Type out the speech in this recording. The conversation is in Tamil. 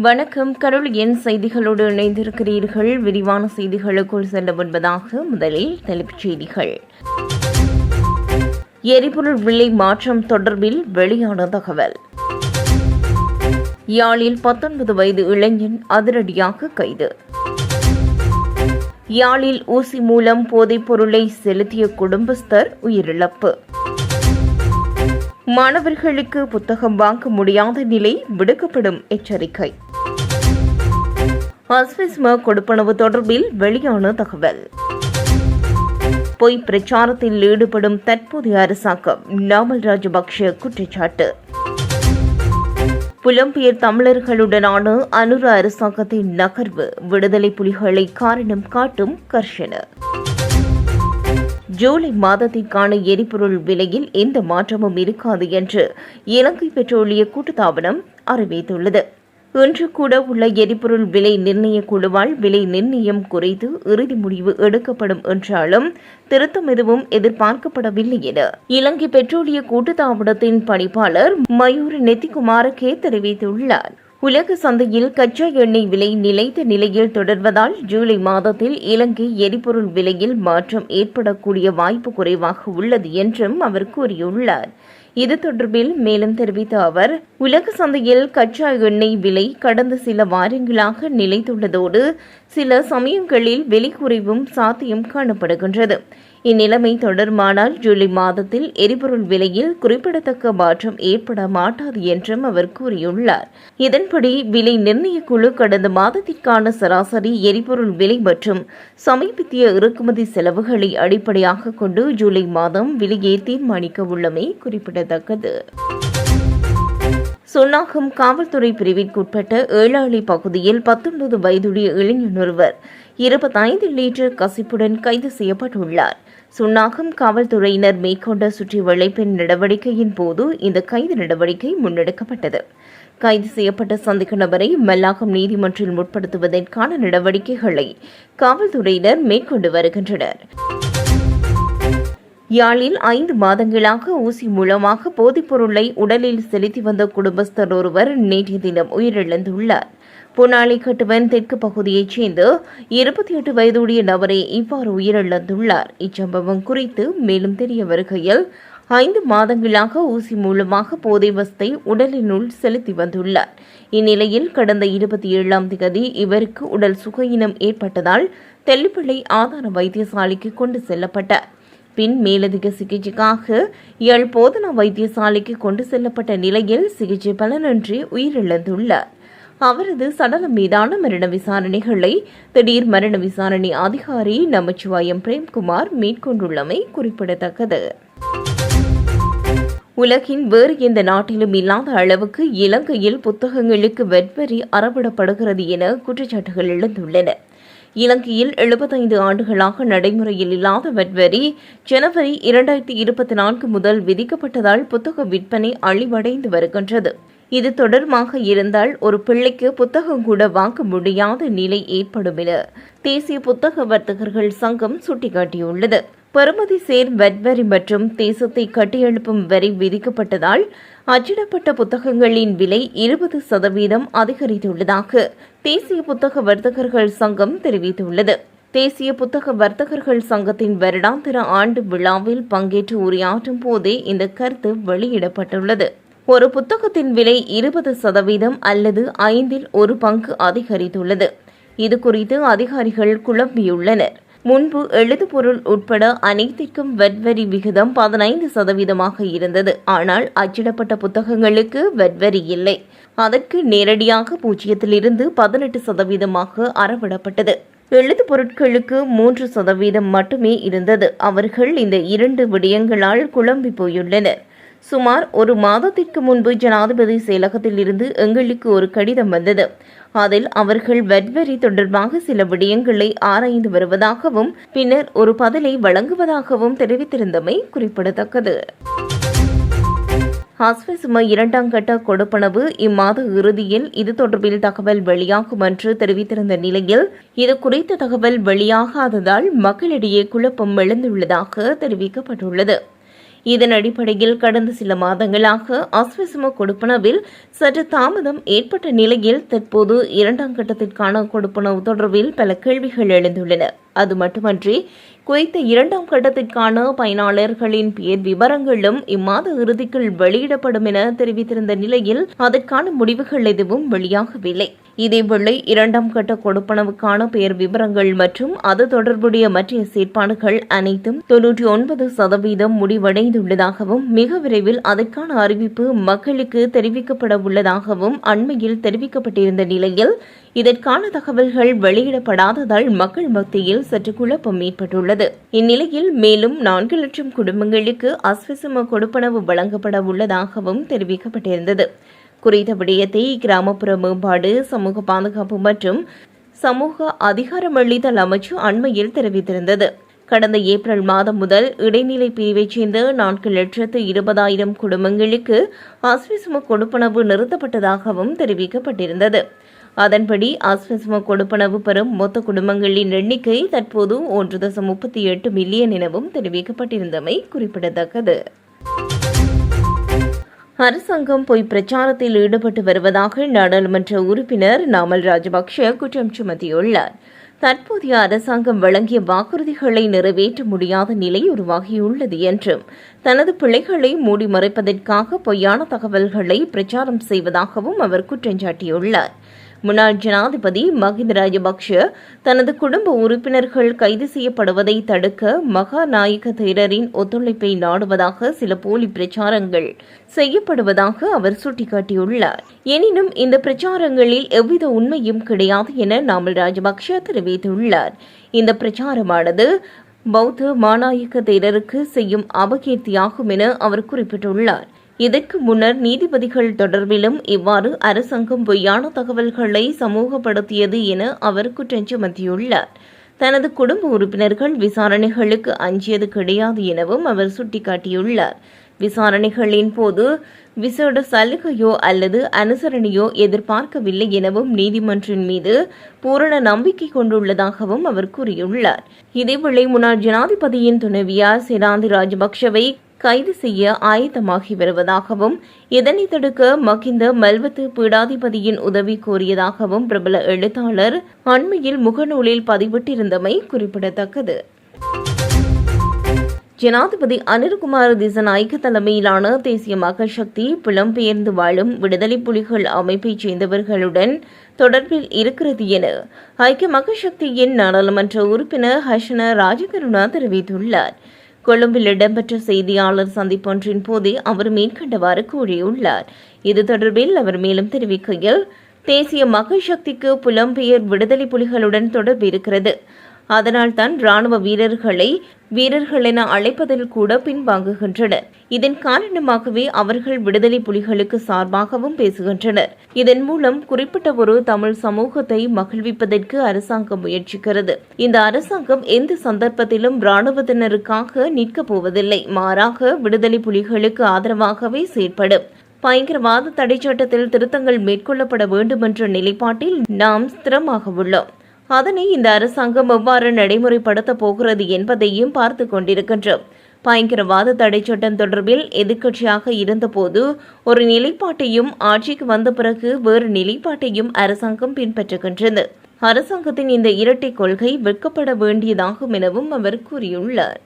வணக்கம். கருள் என் செய்திகளோடு இணைந்திருக்கிறீர்கள். விரிவான செய்திகளுக்குள் செல்ல முன்பதாக முதலில் தலைப்புச் செய்திகள். எரிபொருள் விலை மாற்றம் தொடர்பில் வெளியான தகவல். யாழில் பத்தொன்பது வயது இளைஞன் அதிரடியாக கைது. யாழில் ஊசி மூலம் போதைப் பொருளை செலுத்திய குடும்பஸ்தர் உயிரிழப்பு. மாணவர்களுக்கு புத்தகம் வாங்க முடியாத நிலை விடுக்கப்படும் எச்சரிக்கை. அஸ்விஸ்ம கொடுப்பனவு தொடர்பில் வெளியான தகவல். பொய் பிரச்சாரத்தில் ஈடுபடும் தற்போதைய அரசாங்கம் நாமல் ராஜபக்ஷ குற்றச்சாட்டு. புலம்பெயர் தமிழர்களுடனான அனுர அரசாங்கத்தின் நகர்வு விடுதலை புலிகளை காரணம் காட்டும் கர்ஷன. ஜூலை மாதத்திற்கான எரிபொருள் விலையில் எந்த மாற்றமும் இருக்காது என்று இலங்கை பெட்ரோலிய கூட்டுத்தாபனம் அறிவித்துள்ளது. இன்று கூட உள்ள எரிபொருள் விலை நிர்ணய குழுவால் விலை நிர்ணயம் குறைத்து இறுதி முடிவு எடுக்கப்படும் என்றாலும் திருத்தம் எதுவும் எதிர்பார்க்கப்படவில்லை என இலங்கை பெட்ரோலிய கூட்டுத்தாபனத்தின் பணிப்பாளர் மயூர் நெத்திகுமாரகே தெரிவித்துள்ளார். உலக சந்தையில் கச்சா எண்ணெய் விலை நிலைத்த நிலையில் தொடர்வதால் ஜூலை மாதத்தில் இலங்கை எரிபொருள் விலையில் மாற்றம் ஏற்படக்கூடிய வாய்ப்பு குறைவாக உள்ளது என்றும் அவர் கூறியுள்ளார். இது தொடர்பில் மேலும் தெரிவித்த அவர் உலக சந்தையில் கச்சா எண்ணெய் விலை கடந்த சில வாரங்களாக நிலைத்துள்ளதோடு சில சமயங்களில் விலை குறைவும் சாத்தியம் காணப்படுகின்றது. இந்நிலைமை தொடருமானால் ஜூலை மாதத்தில் எரிபொருள் விலையில் குறிப்பிடத்தக்க மாற்றம் ஏற்பட மாட்டாது என்றும் அவர் கூறியுள்ளார். இதன்படி விலை நிர்ணய குழு கடந்த மாதத்திற்கான சராசரி எரிபொருள் விலை மற்றும் சமீபத்திய இறக்குமதி செலவுகளை அடிப்படையாக கொண்டு ஜூலை மாதம் விலையை தீர்மானிக்க உள்ளமை குறிப்பிடத்தக்கது. சுன்னாகம் காவல்துறை பிரிவிற்குட்பட்ட ஏழாளி பகுதியில் பத்தொன்பது வயதுடைய இளைஞர் ஒருவர் இருபத்தைந்து லிட்டர் கசிப்புடன் கைது செய்யப்பட்டுள்ளார். சுன்னாகம் காவல்துறையினர் மேற்கொண்ட சுற்றி வளைப்பின் நடவடிக்கையின் போது இந்த கைது நடவடிக்கை முன்னெடுக்கப்பட்டது. கைது செய்யப்பட்ட சந்தேக நபரை மல்லாகம் நீதிமன்றில் முற்படுத்துவதற்கான நடவடிக்கைகளை காவல்துறையினர் மேற்கொண்டு வருகின்றனர். யாழில் ஐந்து மாதங்களாக ஊசி மூலமாக போதைப் பொருளை உடலில் செலுத்தி வந்த குடும்பஸ்தர் ஒருவர் நேற்றைய தினம் உயிரிழந்துள்ளார். பொன்னாளி கட்டுவன் தெற்கு பகுதியைச் சேர்ந்த இருபத்தி எட்டு வயதுடைய நபரே இவ்வாறு உயிரிழந்துள்ளார். இச்சம்பவம் குறித்து மேலும் தெரிய வருகையில் ஐந்து மாதங்களாக ஊசி மூலமாக போதை வஸ்தை உடலினுள் செலுத்தி வந்துள்ளார். இந்நிலையில் கடந்த இருபத்தி ஏழாம் தேதி இவருக்கு உடல் சுகையினம் ஏற்பட்டதால் தெல்லிப்பிள்ளை ஆதார வைத்தியசாலைக்கு கொண்டு செல்லப்பட்டார். பின் மேலதிக சிகிச்சைக்காக இயல் போதனா வைத்தியசாலைக்கு கொண்டு செல்லப்பட்ட நிலையில் சிகிச்சை பலனின்றி உயிரிழந்துள்ளார். அவரது சடலம் மீதான மரண விசாரணைகளை திடீர் மரண விசாரணை அதிகாரி நமச்சிவாயம் பிரேம்குமார் மேற்கொண்டுள்ளமை குறிப்பிடத்தக்கது. உலகின் வேறு எந்த நாட்டிலும் இல்லாத அளவுக்கு இலங்கையில் புத்தகங்களுக்கு வெட்வரி அறவிடப்படுகிறது என குற்றச்சாட்டுகள் எழுந்துள்ளன. இலங்கையில் எழுபத்தைந்து ஆண்டுகளாக நடைமுறையில் இல்லாத வெட்வரி ஜனவரி இரண்டாயிரத்தி இருபத்தி நான்கு முதல் விதிக்கப்பட்டதால் புத்தக விற்பனை அழிவடைந்து வருகின்றது. இது தொடர்பாக இருந்தால் ஒரு பிள்ளைக்கு புத்தகம் கூட வாங்க முடியாத நிலை ஏற்படும் என தேசிய புத்தக வர்த்தகர்கள் சங்கம் சுட்டிக்காட்டியுள்ளது. பெறுமதி சேர் வெட்வரி மற்றும் தேசத்தை கட்டியெழுப்பும் வரி விதிக்கப்பட்டதால் அச்சிடப்பட்ட புத்தகங்களின் விலை இருபது சதவீதம் அதிகரித்துள்ளதாக தேசிய புத்தக வர்த்தகர்கள் சங்கம் தெரிவித்துள்ளது. தேசிய புத்தக வர்த்தகர்கள் சங்கத்தின் வருடாந்திர ஆண்டு விழாவில் பங்கேற்று உரையாற்றும் போதே இந்த கருத்து வெளியிடப்பட்டுள்ளது. ஒரு புத்தகத்தின் விலை இருபது சதவீதம் அல்லது ஐந்தில் ஒரு பங்கு அதிகரித்துள்ளது. இது குறித்து அதிகாரிகள் குழம்பியுள்ளனர். முன்பு எழுதுபொருள் உட்பட அனைத்திற்கும் வெட்வரி விகிதம் பதினைந்து சதவீதமாக இருந்தது. ஆனால் அச்சிடப்பட்ட புத்தகங்களுக்கு வெட்வரி இல்லை. அதற்கு நேரடியாக பூஜ்ஜியத்திலிருந்து பதினெட்டு சதவீதமாக அறவிடப்பட்டது. எழுது பொருட்களுக்கு மூன்று சதவீதம் மட்டுமே இருந்தது. அவர்கள் இந்த இரண்டு விடயங்களால் குழம்பி போயுள்ளனர். சுமார் ஒரு மாதத்திற்கு முன்பு ஜனாதிபதி செயலகத்தில் இருந்து எங்களுக்கு ஒரு கடிதம் வந்தது. அதில் அவர்கள் வெட்வரி தொடர்பாக சில விடயங்களை ஆராய்ந்து வருவதாகவும் பின்னர் ஒரு பதிலை வழங்குவதாகவும் தெரிவித்திருந்தமை குறிப்பிடத்தக்கது. ஹாஸ்பிசும இரண்டாம் கட்ட கொடுப்பனவு இம்மாத இறுதியில் இது தொடர்பில் தகவல் வெளியாகும் என்று தெரிவித்திருந்த நிலையில் இது குறித்த தகவல் வெளியாகாததால் மக்களிடையே குழப்பம் எழுந்துள்ளதாக தெரிவிக்கப்பட்டுள்ளது. இதன் அடிப்படையில் கடந்த சில மாதங்களாக அஸ்வசம கொடுப்பனவில் சற்று தாமதம் ஏற்பட்ட நிலையில் தற்போது இரண்டாம் கட்டத்திற்கான கொடுப்பனவு தொடர்பில் பல கேள்விகள் எழுந்துள்ளன. அது மட்டுமன்றி குறித்த இரண்டாம் கட்டத்திற்கான பயனாளர்களின் பெயர் விவரங்களும் இம்மாத இறுதிக்குள் வெளியிடப்படும் என தெரிவித்திருந்த நிலையில் அதற்கான முடிவுகள் எதுவும் வெளியாகவில்லை. இதேவேளை இரண்டாம் கட்ட கொடுப்பனவுக்கான பெயர் விவரங்கள் மற்றும் அது தொடர்புடைய மற்ற செயற்பாடுகள் அனைத்தும் தொன்னூற்றி ஒன்பது சதவீதம் முடிவடைந்துள்ளதாகவும் மிக விரைவில் அதற்கான அறிவிப்பு மக்களுக்கு தெரிவிக்கப்பட உள்ளதாகவும் அண்மையில் தெரிவிக்கப்பட்டிருந்த நிலையில் இதற்கான தகவல்கள் வெளியிடப்படாததால் மக்கள் மத்தியில் சற்று குழப்பம் ஏற்பட்டுள்ளது. இந்நிலையில் மேலும் நான்கு லட்சம் குடும்பங்களுக்கு அஸ்வசம கொடுப்பனவு வழங்கப்பட உள்ளதாகவும் தெரிவிக்கப்பட்டிருந்தது. குறித்த விடயத்தை கிராமப்புற மேம்பாடு சமூக பாதுகாப்பு மற்றும் சமூக அதிகாரமளித்தல் அமைச்சு அண்மையில் தெரிவித்திருந்தது. கடந்த ஏப்ரல் மாதம் முதல் இடைநிலை பிரிவைச் சேர்ந்த நான்கு லட்சத்து இருபதாயிரம் குடும்பங்களுக்கு அஸ்விசும கொடுப்பனவு நிறுத்தப்பட்டதாகவும் தெரிவிக்கப்பட்டிருந்தது. அதன்படி அஸ்வசம கொடுப்பனவு பெறும் மொத்த குடும்பங்களின் எண்ணிக்கை தற்போது ஒன்று தசம் முப்பத்தி எட்டு மில்லியன் எனவும் தெரிவிக்கப்பட்டிருந்தமை குறிப்பிடத்தக்கது. அரசாங்கம் பொய் பிரச்சாரத்தில் ஈடுபட்டு வருவதாக நாடாளுமன்ற உறுப்பினர் நாமல் ராஜபக்ஷ குற்றம் சுமத்தியுள்ளார். தற்போதைய அரசாங்கம் வழங்கிய வாக்குறுதிகளை நிறைவேற்ற முடியாத நிலை உருவாகியுள்ளது என்றும் தனது பிள்ளைகளை மூடி மறைப்பதற்காக பொய்யான தகவல்களை பிரச்சாரம் செய்வதாகவும் அவர் குற்றம் சாட்டியுள்ளார். முன்னாள் ஜனாதிபதி மஹிந்த ராஜபக்ஷ தனது குடும்ப உறுப்பினர்கள் கைது செய்யப்படுவதை தடுக்க மகாநாயக தேரரின் ஒத்துழைப்பை நாடுவதாக சில போலி பிரச்சாரங்கள் செய்யப்படுவதாக அவர் சுட்டிக்காட்டியுள்ளார். எனினும் இந்த பிரச்சாரங்களில் எவ்வித உண்மையும் கிடையாது என நாமல் ராஜபக்ஷ தெரிவித்துள்ளார். இந்த பிரச்சாரமானது பௌத்த மாநாயக்க தேரருக்கு செய்யும் அபகீர்த்தியாகும் என அவர் குறிப்பிட்டுள்ளார். இதற்கு முன்னர் நீதிபதிகள் தொடர்பிலும் இவ்வாறு அரசாங்கம் பொய்யான தகவல்களை சமூகப்படுத்தியது என அவர் குற்றம் சுமத்தியுள்ளார். தனது குடும்ப உறுப்பினர்கள் விசாரணைகளுக்கு அஞ்சியது கிடையாது எனவும் அவர் சுட்டிக்காட்டியுள்ளார். விசாரணைகளின் போது விசேட சலுகையோ அல்லது அனுசரணையோ எதிர்பார்க்கவில்லை எனவும் நீதிமன்றின் மீது பூரண நம்பிக்கை கொண்டுள்ளதாகவும் அவர் கூறியுள்ளார். இதேவேளை முன்னாள் ஜனாதிபதியின் துணைவியார் சிராந்தி ராஜபக்ஷவை கைது செய்ய ஆயத்தமாகி வருவதாகவும் இதனை தடுக்க மகிந்த மல்வத்து பீடாதிபதியின் உதவி கோரியதாகவும் பிரபல எழுத்தாளர் அண்மையில் முகநூலில் பதிவிட்டிருந்தமை குறிப்பிடத்தக்கது. ஜனாதிபதி அனில்குமார் திசநாயக்க தலைமையிலான தேசிய மக்கள் சக்தி புலம்பெயர்ந்து வாழும் விடுதலை புலிகள் அமைப்பைச் சேர்ந்தவர்களுடன் தொடர்பில் இருக்கிறது என ஐக்கிய மக்கள் சக்தியின் நாடாளுமன்ற உறுப்பினர் ஹர்ஷன ராஜகருணா தெரிவித்துள்ளார். கொழும்பில் இடம்பெற்ற செய்தியாளர் சந்திப்பொன்றின் போதே அவர் மேற்கண்டவாறு கூறியுள்ளார். இது தொடர்பில் அவர் மேலும் தெரிவிக்கையில் தேசிய மக்கள் சக்திக்கு புலம்பெயர் விடுதலை புலிகளுடன் தொடர்பு இருக்கிறது. அதனால் தான் ராணுவ வீரர்களை வீரர்கள் என அழைப்பதில் கூட பின்வாங்குகின்றனர். இதன் காரணமாகவே அவர்கள் விடுதலை புலிகளுக்கு சார்பாகவும் பேசுகின்றனர். இதன் மூலம் குறிப்பிட்ட ஒரு தமிழ் சமூகத்தை மகிழ்விப்பதற்கு அரசாங்கம் முயற்சிக்கிறது. இந்த அரசாங்கம் எந்த சந்தர்ப்பத்திலும் ராணுவத்தினருக்காக நிற்கப் போவதில்லை. மாறாக விடுதலை புலிகளுக்கு ஆதரவாகவே செயற்படும். பயங்கரவாத தடை சட்டத்தில் திருத்தங்கள் மேற்கொள்ளப்பட வேண்டும் என்ற நிலைப்பாட்டில் நாம் ஸ்திரமாக உள்ளோம். அதனை இந்த அரசாங்கம் எவ்வாறு நடைமுறைப்படுத்தப் போகிறது என்பதையும் பார்த்து கொண்டிருக்கின்றோம். பயங்கரவாத தடை சட்டம் தொடர்பில் எதிர்க்கட்சியாக இருந்தபோது ஒரு நிலைப்பாட்டையும் ஆட்சிக்கு வந்த பிறகு வேறு நிலைப்பாட்டையும் அரசாங்கம் பின்பற்றுகின்றது. அரசாங்கத்தின் இந்த இரட்டை கொள்கை வெட்கப்பட வேண்டியதாகும் எனவும் அவர் கூறியுள்ளார்.